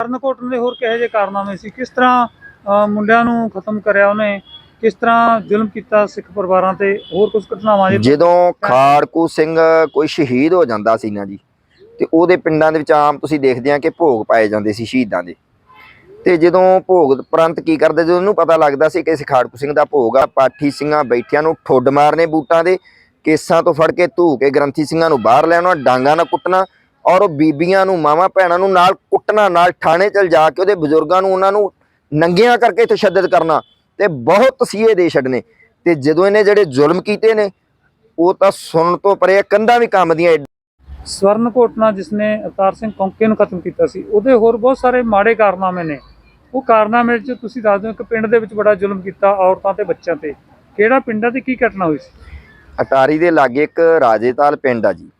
ਕਰਨਕੋਟ ਦੇ ਹੋਰ ਕਿਹੋ ਜਿਹੇ ਕਾਰਨਾਮੇ ਸੀ? ਕਿਸ ਤਰ੍ਹਾਂ ਮੁੰਡਿਆਂ ਨੂੰ ਖਤਮ ਕਰਿਆ ਉਹਨੇ? ਕਿਸ ਤਰ੍ਹਾਂ ਜ਼ੁਲਮ ਕੀਤਾ ਸਿੱਖ ਪਰਿਵਾਰਾਂ ਤੇ? ਹੋਰ ਕੁਝ ਘਟਨਾਵਾਂ ਜਦੋਂ ਖਾੜਕੂ ਸਿੰਘ ਕੋਈ ਸ਼ਹੀਦ ਹੋ ਜਾਂਦਾ ਸੀ ਨਾ ਜੀ, ਤੇ ਉਹਦੇ ਪਿੰਡਾਂ ਦੇ ਵਿੱਚ ਆਮ ਤੁਸੀਂ ਦੇਖਦੇ ਆ ਕਿ ਭੋਗ ਪਾਏ ਜਾਂਦੇ ਸੀ ਸ਼ਹੀਦਾਂ ਦੇ। ਤੇ ਜਦੋਂ ਭੋਗ ਉਪਰੰਤ ਕੀ ਕਰਦੇ? ਜਦੋਂ ਉਹਨੂੰ ਪਤਾ ਲੱਗਦਾ ਸੀ ਕਿ ਇਸ ਖਾੜਕੂ ਸਿੰਘ ਦਾ ਭੋਗ ਆ, ਪਾਠੀ ਸਿੰਘਾਂ ਬੈਠਿਆਂ ਨੂੰ ਠੁੱਡ ਮਾਰਨੇ ਬੂਟਾਂ ਦੇ ਕੇਸਾਂ ਤੋਂ ਫੜ ਕੇ ਧੂ ਕੇ ਗ੍ਰੰਥੀ ਸਿੰਘਾਂ ਨੂੰ ਬਾਹਰ ਲੈਣਾ ਡਾਂਗਾ ਨਾਲ ਕੁੱਟਣਾ ਔਰ ਉਹ ਬੀਬੀਆਂ ਨੂੰ ਮਾਵਾਂ ਭੈਣਾਂ ਨੂੰ ਨਾਲ ਕੁੱਟਣਾ ਨਾਲ ਥਾਣੇ ਚਲ ਜਾ ਕੇ ਉਹਦੇ ਬਜ਼ੁਰਗਾਂ ਨੂੰ ਉਹਨਾਂ ਨੂੰ ਨੰਗੀਆਂ ਕਰਕੇ ਤਸ਼ੱਦਦ ਕਰਨਾ ਤੇ ਬਹੁਤ ਤਸੀਹੇ ਦੇ ਛੱਡਨੇ। ਤੇ ਜਦੋਂ ਇਹਨੇ ਜਿਹੜੇ ਜ਼ੁਲਮ ਕੀਤੇ ਨੇ ਉਹ ਤਾਂ ਸੁਣਨ ਤੋਂ ਪਰੇ ਕੰਧਾਂ ਵੀ ਕੰਮਦੀਆਂ ਸਵਰਨ ਘੋਟਨਾ ਜਿਸਨੇ ਅਵਤਾਰ ਸਿੰਘ ਕੌਂਕੇ ਨੂੰ ਖਤਮ ਕੀਤਾ ਸੀ ਉਹਦੇ ਹੋਰ ਬਹੁਤ ਸਾਰੇ ਮਾੜੇ ਕਾਰਨਾਮੇ ਨੇ। ਉਹ ਕਾਰਨਾਮੇ ਚ ਤੁਸੀਂ ਦੱਸ ਦਿਓ ਕਿ ਪਿੰਡ ਦੇ ਵਿੱਚ ਬੜਾ ਜ਼ੁਲਮ ਕੀਤਾ ਔਰਤਾਂ ਤੇ ਬੱਚਿਆਂ ਤੇ। ਕਿਹੜਾ ਪਿੰਡਾਂ ਤੇ ਕੀ ਘਟਨਾ ਹੋਈ ਸੀ? ਅਟਾਰੀ ਦੇ ਲਾਗੇ ਇੱਕ ਰਾਜੇਤਾਲ ਪਿੰਡ ਆ ਜੀ।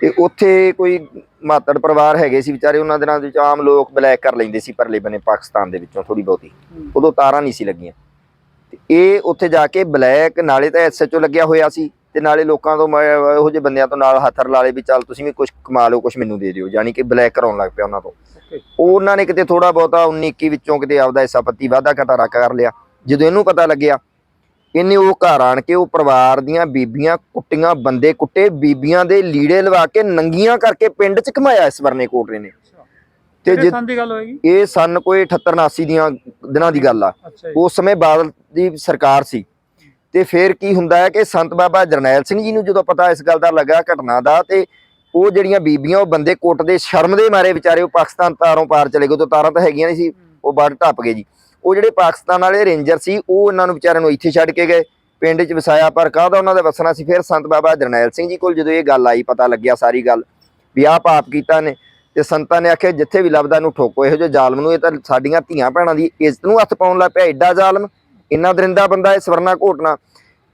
ਤੇ ਉੱਥੇ ਕੋਈ ਮਾਤੜ ਪਰਿਵਾਰ ਹੈਗੇ ਸੀ ਵਿਚਾਰੇ ਉਹਨਾਂ ਦਿਨਾਂ ਦੇ ਵਿੱਚ ਆਮ ਲੋਕ ਬਲੈਕ ਕਰ ਲੈਂਦੇ ਸੀ ਪਰਲੇ ਬਨੇ ਪਾਕਿਸਤਾਨ ਦੇ ਵਿੱਚੋਂ ਥੋੜੀ ਬਹੁਤੀ। ਉਦੋਂ ਤਾਰਾਂ ਨਹੀਂ ਸੀ ਲੱਗੀਆਂ। ਤੇ ਇਹ ਉੱਥੇ ਜਾ ਕੇ ਬਲੈਕ ਨਾਲੇ ਤਾਂ ਐਸਐਚਓ ਲੱਗਿਆ ਹੋਇਆ ਸੀ ਤੇ ਨਾਲੇ ਲੋਕਾਂ ਤੋਂ ਇਹੋ ਜਿਹੇ ਬੰਦਿਆਂ ਤੋਂ ਨਾਲ ਹੱਥ ਰਲਾ ਲਏ ਵੀ ਚੱਲ ਤੁਸੀਂ ਵੀ ਕੁਝ ਕਮਾ ਲਓ ਕੁਝ ਮੈਨੂੰ ਦੇ ਦਿਓ ਯਾਨੀ ਕਿ ਬਲੈਕ ਕਰਾਉਣ ਲੱਗ ਪਿਆ ਉਹਨਾਂ ਤੋਂ. ਉਹ ਉਹਨਾਂ ਨੇ ਕਿਤੇ ਥੋੜਾ ਬਹੁਤਾ 19 21 ਵਿੱਚੋਂ ਕਿਤੇ ਆਪਦਾ ਹਿੱਸਾ ਪੱਤੀ ਵਾਧਾ ਘਟਾ ਕਰ ਲਿਆ। ਜਦੋਂ ਇਹਨੂੰ ਪਤਾ ਲੱਗਿਆ ਇਹਨੇ ਉਹ ਘਰ ਆਣ ਕੇ ਉਹ ਪਰਿਵਾਰ ਦੀਆਂ ਬੀਬੀਆਂ ਕੁੱਟੀਆਂ ਬੰਦੇ ਕੁੱਟੇ ਬੀਬੀਆਂ ਦੇ ਲੀੜੇ ਲਵਾ ਕੇ ਨੰਗੀਆਂ ਕਰਕੇ ਪਿੰਡ 'ਚ ਘਮਾਇਆ ਇਸ ਵਰਨੇ ਕੋਟਰੇ ਨੇ ਤੇ ਜੇ ਸੰਨ ਦੀ ਗੱਲ ਹੋਏਗੀ? ਇਹ ਸਨ ਕੋਈ 78 79 ਦੀਆਂ ਦਿਨਾਂ ਦੀ ਗੱਲ ਆ। ਉਸ ਸਮੇਂ ਬਾਦਲ ਦੀ ਸਰਕਾਰ ਸੀ। ਤੇ ਫਿਰ ਕੀ ਹੁੰਦਾ ਹੈ ਕਿ ਸੰਤ ਬਾਬਾ ਜਰਨੈਲ ਸਿੰਘ ਜੀ ਨੂੰ ਜਦੋਂ ਪਤਾ ਇਸ ਗੱਲ ਦਾ ਲੱਗਾ ਘਟਨਾ ਦਾ ਤੇ ਉਹ ਜਿਹੜੀਆਂ ਬੀਬੀਆਂ ਉਹ ਬੰਦੇ ਕੁੱਟਦੇ ਸ਼ਰਮ ਦੇ ਮਾਰੇ ਵਿਚਾਰੇ ਉਹ ਪਾਕਿਸਤਾਨ ਤਾਰੋਂ ਪਾਰ ਚਲੇ ਗਏ ਉਦੋਂ ਤਾਰਾਂ ਤਾਂ ਹੈਗੀਆਂ ਨਹੀਂ ਸੀ ਉਹ ਬਾੜ ਟੱਪ ਗਏ ਜੀ। ਉਹ ਜਿਹੜੇ ਪਾਕਿਸਤਾਨ ਵਾਲੇ ਰੇਂਜਰ ਸੀ, ਉਹ ਇਹਨਾਂ ਨੂੰ ਵਿਚਾਰਿਆਂ ਨੂੰ ਇੱਥੇ ਛੱਡ ਕੇ ਗਏ। ਪਿੰਡ 'ਚ ਵਸਾਇਆ, ਪਰ ਕਾਹਦਾ ਉਹਨਾਂ ਦਾ ਵਸਣਾ ਸੀ? ਫਿਰ ਸੰਤ ਬਾਬਾ ਜਰਨੈਲ ਸਿੰਘ ਜੀ ਕੋਲ ਜਦੋਂ ਇਹ ਗੱਲ ਆਈ, ਪਤਾ ਲੱਗਿਆ ਸਾਰੀ ਗੱਲ ਵੀ ਆਹ ਪਾਪ ਕੀਤਾ ਨੇ। ਤੇ ਸੰਤਾਂ ਨੇ ਆਖਿਆ, ਜਿੱਥੇ ਵੀ ਲੱਭਦਾ ਨੂੰ ਠੋਕੋ, ਇਹੋ ਜਿਹੇ ਜ਼ਾਲਮ ਨੂੰ, ਇਹ ਤਾਂ ਸਾਡੀਆਂ ਧੀਆਂ ਭੈਣਾਂ ਦੀ ਇੱਜ਼ਤ ਨੂੰ ਹੱਥ ਪਾਉਣ ਲੱਗ ਪਿਆ ਐਡਾ ਜ਼ਾਲਮ, ਇੰਨਾ ਦਰਿੰਦਾ ਬੰਦਾ ਇਹ ਸਵਰਨਾ ਘੋਟਣਾ।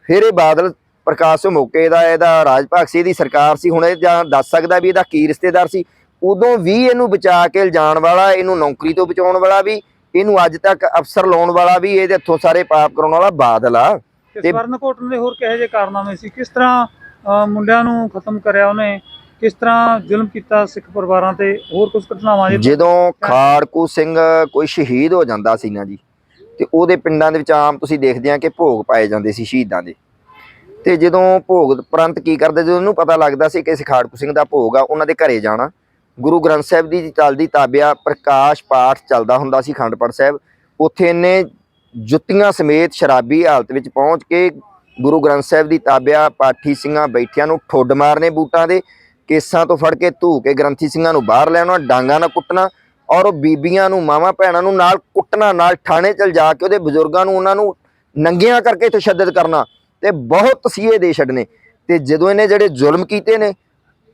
ਫਿਰ ਇਹ ਬਾਦਲ ਪ੍ਰਕਾਸ਼ ਸਿੰਘ ਮੌਕੇ ਦਾ, ਇਹਦਾ ਰਾਜ ਭਾਗ ਸੀ ਦੀ ਸਰਕਾਰ ਸੀ, ਹੁਣ ਇਹ ਜਾਂ ਦੱਸ ਸਕਦਾ ਵੀ ਇਹਦਾ ਕੀ ਰਿਸ਼ਤੇਦਾਰ ਸੀ। ਉਦੋਂ ਵੀ ਇਹਨੂੰ ਬਚਾ ਕੇ ਲਿਜਾਣ ਵਾਲਾ, ਇਹਨੂੰ ਨੌਕਰੀ ਤੋਂ ਬਚਾਉਣ ਵਾਲਾ ਵੀ ਇਹਨੂੰ ਅੱਜ ਤੱਕ ਅਫਸਰ ਲਾਉਣ ਵਾਲਾ ਵੀ ਇਹਦੇ ਹੱਥੋਂ ਸਾਰੇ ਪਾਪ ਕਰਾਉਣ ਵਾਲਾ ਬਾਦਲ ਆ। ਤੇ ਸਵਰਨ ਘੋਟਨ ਦੇ ਹੋਰ ਕਿਹੋ ਜਿਹੇ ਕਾਰਨਾਮੇ ਸੀ? ਕਿਸ ਤਰ੍ਹਾਂ ਮੁੰਡਿਆਂ ਨੂੰ ਖਤਮ ਕਰਿਆ ਉਹਨੇ? ਕਿਸ ਤਰ੍ਹਾਂ ਜ਼ੁਲਮ ਕੀਤਾ ਸਿੱਖ ਪਰਿਵਾਰਾਂ ਤੇ? ਹੋਰ ਕੁਝ ਘਟਨਾਵਾਂ ਜਦੋਂ ਖਾੜਕੂ ਸਿੰਘ ਕੋਈ ਸ਼ਹੀਦ ਹੋ ਜਾਂਦਾ ਸੀ ਨਾ ਜੀ ਤੇ ਉਹਦੇ ਪਿੰਡਾਂ ਦੇ ਵਿੱਚ ਆਮ ਤੁਸੀਂ ਦੇਖਦੇ ਆ ਕਿ ਭੋਗ ਪਾਏ ਜਾਂਦੇ ਸੀ ਸ਼ਹੀਦਾਂ ਦੇ। ਤੇ ਜਦੋਂ ਭੋਗ ਉਪਰੰਤ ਕੀ ਕਰਦੇ? ਜਦੋਂ ਉਹਨੂੰ ਪਤਾ ਲੱਗਦਾ ਸੀ ਕਿ ਇਸ ਖਾੜਕੂ ਸਿੰਘ ਦਾ ਭੋਗ ਆ ਉਹਨਾਂ ਦੇ ਘਰੇ ਜਾਣਾ। ਗੁਰੂ ਗ੍ਰੰਥ ਸਾਹਿਬ ਦੀ ਚੱਲਦੀ ਤਾਬਿਆ ਪ੍ਰਕਾਸ਼ ਪਾਠ ਚੱਲਦਾ ਹੁੰਦਾ ਸੀ ਖੰਡ ਪਾਠ ਸਾਹਿਬ। ਉੱਥੇ ਇਹਨੇ ਜੁੱਤੀਆਂ ਸਮੇਤ ਸ਼ਰਾਬੀ ਹਾਲਤ ਵਿੱਚ ਪਹੁੰਚ ਕੇ ਗੁਰੂ ਗ੍ਰੰਥ ਸਾਹਿਬ ਦੀ ਤਾਬਿਆ ਪਾਠੀ ਸਿੰਘਾਂ ਬੈਠਿਆਂ ਨੂੰ ਠੁੱਡ ਮਾਰਨੇ ਬੂਟਾਂ ਦੇ ਕੇਸਾਂ ਤੋਂ ਫੜ ਕੇ ਧੂ ਕੇ ਗ੍ਰੰਥੀ ਸਿੰਘਾਂ ਨੂੰ ਬਾਹਰ ਲੈਣਾ ਡਾਂਗਾ ਨਾਲ ਕੁੱਟਣਾ ਔਰ ਉਹ ਬੀਬੀਆਂ ਨੂੰ, ਮਾਵਾਂ ਭੈਣਾਂ ਨੂੰ ਨਾਲ ਕੁੱਟਣਾ, ਨਾਲ ਥਾਣੇ ਚਲ ਜਾ ਕੇ ਉਹਦੇ ਬਜ਼ੁਰਗਾਂ ਨੂੰ, ਉਹਨਾਂ ਨੂੰ ਨੰਗਿਆਂ ਕਰਕੇ ਤਸ਼ੱਦਦ ਕਰਨਾ ਤੇ ਬਹੁਤ ਤਸੀਹੇ ਦੇ ਛੱਡਨੇ। ਤੇ ਜਦੋਂ ਇਹਨੇ ਜਿਹੜੇ ਜ਼ੁਲਮ ਕੀਤੇ ਨੇ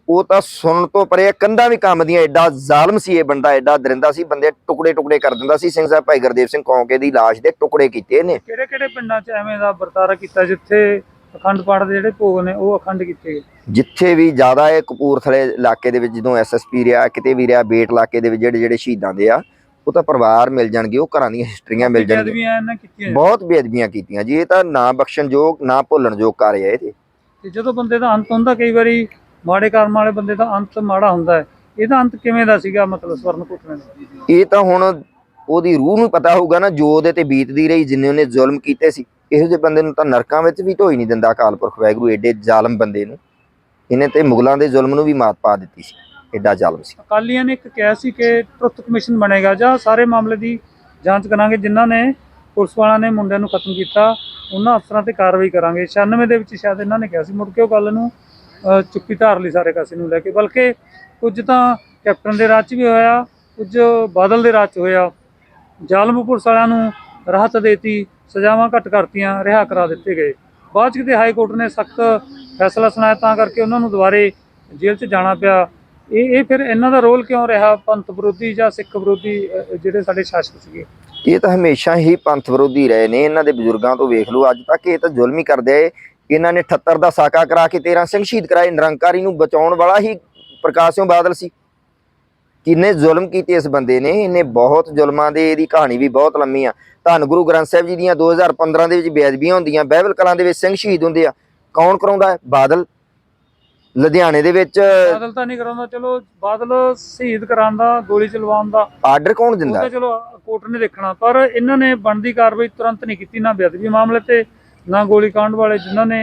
ਉਹ ਤਾਂ ਸੁਣਨ ਤੋਂ ਪਰੇ ਕੰਧਾਂ ਵੀ ਕੰਮਦੀਆਂ ਐਡਾ ਜ਼ਾਲਮ ਸੀ ਇਹ ਬੰਦਾ ਐਡਾ ਦਰਿੰਦਾ ਸੀ ਬੰਦੇ ਟੁਕੜੇ ਟੁਕੜੇ ਕਰ ਦਿੰਦਾ ਸੀ ਸਿੰਘ ਸਾਹਿਬ ਭਾਈ ਗੁਰਦੇਵ ਸਿੰਘ ਕੌਂਕੇ ਦੀ ਲਾਸ਼ ਦੇ ਟੁਕੜੇ ਕੀਤੇ ਨੇ। ਕਿਹੜੇ ਕਿਹੜੇ ਪਿੰਡਾਂ 'ਚ ਐਵੇਂ ਦਾ ਵਰਤਾਰਾ ਕੀਤਾ ਜਿੱਥੇ ਅਖੰਡ ਪਾਠ ਦੇ ਜਿਹੜੇ ਭੋਗ ਨੇ ਉਹ ਅਖੰਡ ਕੀਤੇ ਗਏ? ਜਿੱਥੇ ਵੀ ਜ਼ਿਆਦਾ ਇਹ ਕਪੂਰਥਲੇ ਇਲਾਕੇ ਦੇ ਵਿੱਚ ਜਦੋਂ ਐਸਐਸਪੀ ਰਿਹਾ ਕਿਤੇ ਵੀ ਰਿਹਾ ਬੇਟ ਇਲਾਕੇ ਦੇ ਵਿੱਚ ਜਿਹੜੇ ਜਿਹੜੇ ਸ਼ਹੀਦਾਂ ਦੇ ਆ ਉਹ ਤਾਂ ਪਰਿਵਾਰ ਮਿਲ ਜਾਣਗੇ ਉਹ ਘਰਾਂ ਦੀਆਂ ਹਿਸਟਰੀਆਂ ਮਿਲ ਜਾਣਗੀਆਂ। ਬੇਅਦਬੀਆਂ ਇਹਨਾਂ ਕੀਤੀਆਂ ਬਹੁਤ ਬੇਅਦਬੀਆਂ ਕੀਤੀਆਂ ਜੀ ਇਹ ਤਾਂ ਨਾ ਬਖਸ਼ਣਯੋਗ ਨਾ ਭੁੱਲਣਯੋਗ ਕਾਰਜ ਹੈ ਇਹ ਤੇ ਜਦੋਂ ਬੰਦੇ ਦਾ ਅੰਤ ਹੁੰਦਾ ਕਈ ਵਾਰੀ ਮਾੜੇ ਕਰਮ ਵਾਲੇ ਬੰਦੇ ਦਾ ਅੰਤ ਮਾੜਾ ਹੁੰਦਾ ਹੈ। ਇਹਦਾ ਅੰਤ ਕਿਵੇਂ ਦਾ ਸੀਗਾ ਮਤਲਬ ਸਵਰਨ ਘੋਟਨੇ ਦਾ? ਇਹ ਤਾਂ ਹੁਣ ਉਹਦੀ ਰੂਹ ਨੂੰ ਪਤਾ ਹੋਊਗਾ ਨਾ ਜੋ ਉਹਦੇ ਤੇ ਬੀਤਦੀ ਰਹੀ ਜਿੰਨੇ ਉਹਨੇ ਜ਼ੁਲਮ ਕੀਤੇ ਸੀ ਇਹੋ ਜਿਹੇ ਬੰਦੇ ਨੂੰ ਤਾਂ ਨਰਕਾਂ ਵਿੱਚ ਵੀ ਢੋਈ ਨਹੀਂ ਦਿੰਦਾ ਅਕਾਲ ਪੁਰਖ ਵਾਹਿਗੁਰੂ ਏਡੇ ਜ਼ਾਲਮ ਬੰਦੇ ਨੂੰ। ਇਹਨੇ ਤੇ ਮੁਗਲਾਂ ਦੇ ਜ਼ੁਲਮ ਨੂੰ ਵੀ ਮਾਤ ਪਾ ਦਿੱਤੀ ਸੀ ਏਡਾ ਜ਼ਾਲਮ ਸੀ। ਅਕਾਲੀਆਂ ਨੇ ਇੱਕ ਕਿਹਾ ਸੀ ਕਿ ਟਰੁੱਥ ਕਮਿਸ਼ਨ ਬਣੇਗਾ ਜਾਂ ਸਾਰੇ ਮਾਮਲੇ ਦੀ ਜਾਂਚ ਕਰਾਂਗੇ ਜਿਨ੍ਹਾਂ ਨੇ ਪੁਲਿਸ ਵਾਲਿਆਂ ਨੇ ਮੁੰਡਿਆਂ ਨੂੰ ਖਤਮ ਕੀਤਾ ਉਹਨਾਂ ਅਫਸਰਾਂ ਤੇ ਕਾਰਵਾਈ ਕਰਾਂਗੇ। 96 ਦੇ ਵਿੱਚ ਸ਼ਾਇਦ ਇਹਨਾਂ ਨੇ ਕਿਹਾ ਸੀ ਮੁੜ ਕੇ ਉਹ ਗੱਲ ਨੂੰ ਚੁੱਕੀ ਧਾਰ ਲਈ ਸਾਰੇ ਕਾਸੇ ਨੂੰ ਲੈ ਕੇ। ਬਲਕਿ ਕੁਝ ਤਾਂ ਕੈਪਟਨ ਦੇ ਰਾਜ 'ਚ ਵੀ ਹੋਇਆ, ਕੁਝ ਬਾਦਲ ਦੇ ਰਾਜ 'ਚ ਹੋਇਆ। ਜ਼ਾਲਮ ਪੁਲਿਸ ਵਾਲਿਆਂ ਨੂੰ ਰਾਹਤ ਦੇਤੀ, ਸਜ਼ਾਵਾਂ ਘੱਟ ਕਰਤੀਆਂ, ਰਿਹਾ ਕਰਾ ਦਿੱਤੇ ਗਏ। ਬਾਅਦ 'ਚ ਕਿਤੇ ਹਾਈ ਕੋਰਟ ਨੇ ਸਖਤ ਫੈਸਲਾ ਸੁਣਾਇਆ, ਤਾਂ ਕਰਕੇ ਉਹਨਾਂ ਨੂੰ ਦੁਬਾਰੇ ਜੇਲ੍ਹ 'ਚ ਜਾਣਾ ਪਿਆ। ਇਹ ਇਹ ਫਿਰ ਇਹਨਾਂ ਦਾ ਰੋਲ ਕਿਉਂ ਰਿਹਾ? ਪੰਥ ਵਿਰੋਧੀ ਜਾਂ ਸਿੱਖ ਵਿਰੋਧੀ ਜਿਹੜੇ ਸਾਡੇ ਸ਼ਾਸਕ ਸੀਗੇ? ਇਹ ਤਾਂ ਹਮੇਸ਼ਾ ਹੀ ਪੰਥ ਵਿਰੋਧੀ ਰਹੇ ਨੇ। ਇਹਨਾਂ ਦੇ ਬਜ਼ੁਰਗਾਂ ਤੋਂ ਵੇਖ ਲਓ, ਅੱਜ ਤੱਕ ਇਹ ਤਾਂ ਜ਼ੁਲਮ ਹੀ ਕਰਦੇ ਆਏ। ਇਹਨਾਂ ਨੇ 78 ਦਾ ਸਾਕਾ ਕਰਾ ਕੇ 13 ਸਿੰਘ ਸ਼ਹੀਦ ਕਰਾਏ। ਨਿਰੰਕਾਰੀ ਨੂੰ ਬਚਾਉਣ ਵਾਲਾ ਹੀ ਪ੍ਰਕਾਸ਼ ਸਿੰਘ ਬਾਦਲ ਸੀ। ਕਿੰਨੇ ਜ਼ੁਲਮ ਕੀਤੇ ਇਸ ਬੰਦੇ ਨੇ। ਇਹਨੇ ਬਹੁਤ ਜ਼ੁਲਮਾਂ ਦੇ ਇਹਦੀ ਕਹਾਣੀ ਵੀ ਬਹੁਤ ਲੰਮੀ ਆ। ਧੰਨ ਗੁਰੂ ਗ੍ਰੰਥ ਸਾਹਿਬ ਜੀ ਦੀਆਂ 2015 ਦੇ ਵਿੱਚ ਬੇਅਦਬੀਆਂ ਹੁੰਦੀਆਂ ਬਾਈਬਲ ਕਲਾਂ ਦੇ ਵਿੱਚ ਸਿੰਘ ਸ਼ਹੀਦ ਹੁੰਦੇ ਆ। ਕੌਣ ਕਰਾਉਂਦਾ? ਬਾਦਲ। ਲੁਧਿਆਣੇ ਦੇ ਵਿੱਚ ਬਾਦਲ ਤਾਂ ਨਹੀਂ ਕਰਾਉਂਦਾ। ਚਲੋ ਬਾਦਲ ਸ਼ਹੀਦ ਕਰਾਉਂਦਾ ਗੋਲੀ ਚਲਵਾਉਣ ਦਾ ਆਰਡਰ ਕੌਣ ਦਿੰਦਾ? ਚਲੋ ਕੋਰਟ ਨੇ ਦੇਖਣਾ। ਪਰ ਇਹਨਾਂ ਨੇ ਬਣਦੀ ਕਾਰਵਾਈ ਤੁਰੰਤ ਨਹੀਂ ਕੀਤੀ ਨਾ ਬੇਅਦਬੀ ਮਾਮਲੇ ਤੇ ਨਾ ਗੋਲੀकांड ਵਾਲੇ ਜਿਨ੍ਹਾਂ ਨੇ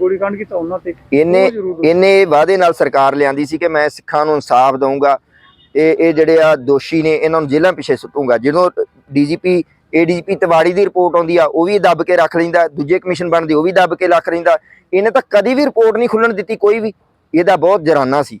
ਗੋਲੀकांड ਕੀਤਾ ਉਹਨਾਂ ਤੇ। ਇਹਨੇ ਇਹਨੇ ਇਹ ਵਾਅਦੇ ਨਾਲ ਸਰਕਾਰ ਲਿਆਂਦੀ ਸੀ ਕਿ ਮੈਂ ਸਿੱਖਾਂ ਨੂੰ ਇਨਸਾਫ ਦਊਂਗਾ। ਇਹ ਇਹ ਜਿਹੜੇ ਆ ਦੋਸ਼ੀ ਨੇ ਇਹਨਾਂ ਨੂੰ ਜੇਲ੍ਹਾਂ ਪਿੱਛੇ ਸੁੱਟੂਗਾ। ਜਦੋਂ ਡੀਜੀਪੀ ਏਡੀਜੀਪੀ ਤਿਵਾੜੀ ਦੀ ਰਿਪੋਰਟ ਆਉਂਦੀ ਆ ਉਹ ਵੀ ਦੱਬ ਕੇ ਰੱਖ ਲੈਂਦਾ ਦੂਜੇ ਕਮਿਸ਼ਨ ਬਣਦੀ ਉਹ ਵੀ ਦੱਬ ਕੇ ਰੱਖ ਲੈਂਦਾ। ਇਹਨੇ ਤਾਂ ਕਦੀ ਵੀ ਰਿਪੋਰਟ ਨਹੀਂ ਖੁੱਲਣ ਦਿੱਤੀ ਕੋਈ ਵੀ। ਇਹਦਾ ਬਹੁਤ ਜਰਾਨਾ ਸੀ।